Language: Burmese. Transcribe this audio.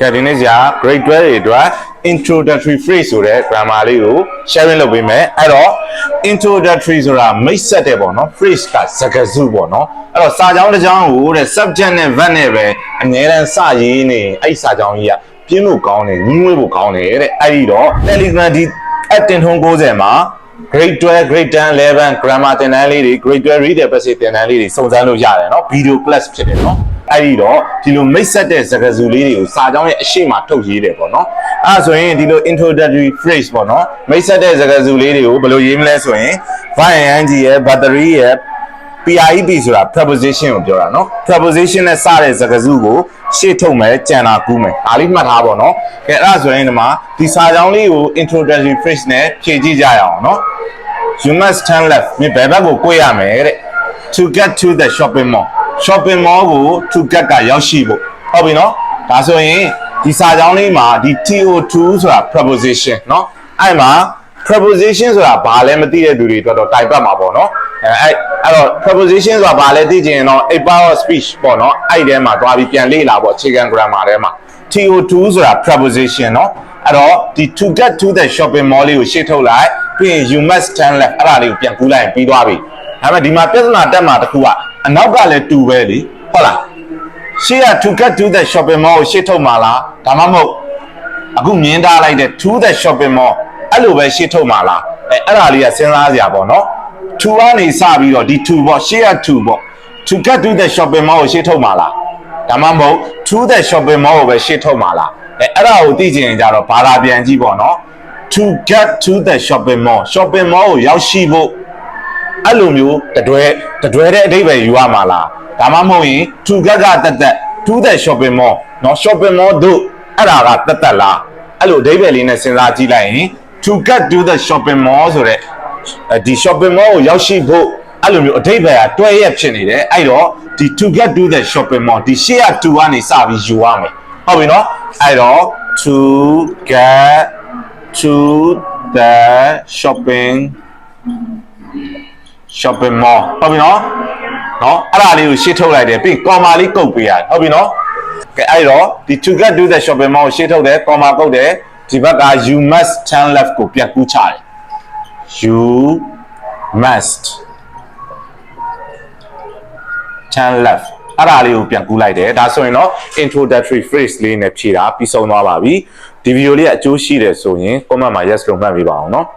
ကဲဒီနေ့ကျ grade 12တွေအတွက် introductory phrase ဆိုတဲ့ grammar လေးကို sharing လုပ်ပေးမယ်အဲ့တော့ introductory ဆိုတာမိတ်ဆက်တယ်ပေါ့နော် phrase ကစကားစုပေါ့နော်အဲ့တော့စာကြောင်းတစ်ကြောင်းကိုတဲ့ subject နဲ့ verb နဲ့ပဲအများရန်စရေးနေအဲ့ဒီစာကြောင်းကြီးကပြင်းလို့ကောင်းတယ်ညီးမွေးဖို့ကောင်းတယ်တဲ့အဲ့ဒီတော့ Telegram ဒီ at တင်ထုံး90မှာ grade 12 grade 10 11 grammar သင်တန်းလေးတွေ grade 12 reader passage သင်တန်းလေးတွေစုံစမ်းလို့ရတယ်เนาะ video class ဖြစ်တယ်เนาะ အဲ့ဒီတော့ဒီလိုမိတ်ဆက်တဲ့စကားစုလေးတွေကိုစာကြောင်းရဲ့အရှိမထုတ်ရေးတယ်ပေါ့เนาะအဲ့ဒါဆိုရင်ဒီလို introductory phrase ပေါ့เนาะမိတ်ဆက်တဲ့စကားစုလေးတွေကိုဘယ်လိုရေးမလဲဆိုရင် verb ing ရဲ့ battery ရဲ့ PIEP ဆိုတာ preposition ကိုပြောတာเนาะ preposition နဲ့စတဲ့စကားစုကိုရှေ့ထုတ်မယ်ကြံတာကူးမယ်ဒါလေးမှတ်ထားပါတော့ကဲအဲ့ဒါဆိုရင်ဒီမှာဒီစာကြောင်းလေးကို introductory phrase နဲ့ဖြည့်ကြည့်ကြရအောင်เนาะ you must turn left မင်းဘယ်ဘက်ကိုကိုရမယ်တဲ့ to get to the shopping mall shopping mall ကို to get ကရောက်ရှိဖို့ဟုတ်ပြီနော်ဒါဆိုရင်ဒီစာကြောင်းလေးမှာဒီ to2 ဆိုတာ preposition เนาะအဲ့မှာ preposition ဆိုတာဘာလဲမသိတဲ့သူတွေအတွက်တော့တိုင်ပတ်မှာပေါ့နော်အဲအဲ့အဲ့တော့ preposition ဆိုတာဘာလဲသိချင်ရင်တော့ a power of speech ပေါ့နော်အဲ့ဒီထဲမှာသွားပြီးပြန်လေ့လာပေါ့အခြေခံ grammar ထဲမှာ to2 ဆိုတာ preposition เนาะအဲ့တော့ဒီ to get to the shopping mall လေးကိုရှေ့ထုတ်လိုက်ပြီးရင် you must turn left အဲ့ဒါလေးကိုပြန်ကူးလိုက်ရင်ပြီးသွားပြီဒါပေမဲ့ဒီမှာပြဿနာတက်မှာတစ်ခုက အနောက်ကလည်းတူပဲလीဟုတ်လားရှေ့က to get to the shopping mall ကိုရှေ့ထုတ်မှာလားဒါမှမဟုတ်အခုမြင်ထားလိုက်တဲ့ to the shopping mall အဲ့လိုပဲရှေ့ထုတ်မှာလားအဲအဲ့ဒါလေးကစဉ်းစားစရာပေါ့နော် to ကနေစပြီးတော့ဒီ to ပေါ့ရှေ့က to ပေါ့ to get to the shopping mall ကိုရှေ့ထုတ်မှာလားဒါမှမဟုတ် to the shopping mall ကိုပဲရှေ့ထုတ်မှာလားအဲအဲ့ဒါကိုသိချင်ရင်ကြတော့ဘာသာပြန်ကြည့်ပေါ့နော် to get to the shopping mall shopping mall ကိုရောက်ရှိဖို့ အဲ့လိုမျိုးတတွဲတတွဲတဲ့အဓိပ္ပာယ်ယူရမှာလားဒါမှမဟုတ်ရင် to get ကတက်တက် to the shopping mall เนาะ shopping mall တို့အဲ့ဒါကတက်တက်လားအဲ့လိုအဓိပ္ပာယ်လေးနဲ့စဉ်းစားကြည့်လိုက်ရင် to get to the shopping mall ဆိုတဲ့အဲဒီ shopping mall ကိုရောက်ရှိဖို့အဲ့လိုမျိုးအဓိပ္ပာယ်ကတွဲရက်ဖြစ်နေတယ်အဲ့တော့ဒီ to get to the shopping mall ဒီရှေ့က to ကနေစပြီးယူရမယ်ဟုတ်ပြီเนาะအဲ့တော့ to get to the shopping shopping mall ဟုတ်ပြီနော်နော်အဲ့ဒါလေးကိုရှေ့ထုတ်လိုက်တယ်ပြီး comma လေးကုတ်ပေးရတယ်ဟုတ်ပြီနော်ကဲအဲ့တော့ဒီ to get to the shopping mall ကိုရှေ့ထုတ်တယ် comma ကုတ်တယ်ဒီဘက်က you must turn left ကိုပြန်ကူးချတယ် you must turn left အဲ့ဒါလေးကိုပြန်ကူးလိုက်တယ်ဒါဆိုရင်တော့ introductory phrase လေးနဲ့ဖြည့်တာပြီးဆုံးသွားပါပြီဒီဗီဒီယိုလေးကအကျိုးရှိတယ်ဆိုရင် comment မှာ yes လို့မှတ်ပေးပါအောင်နော်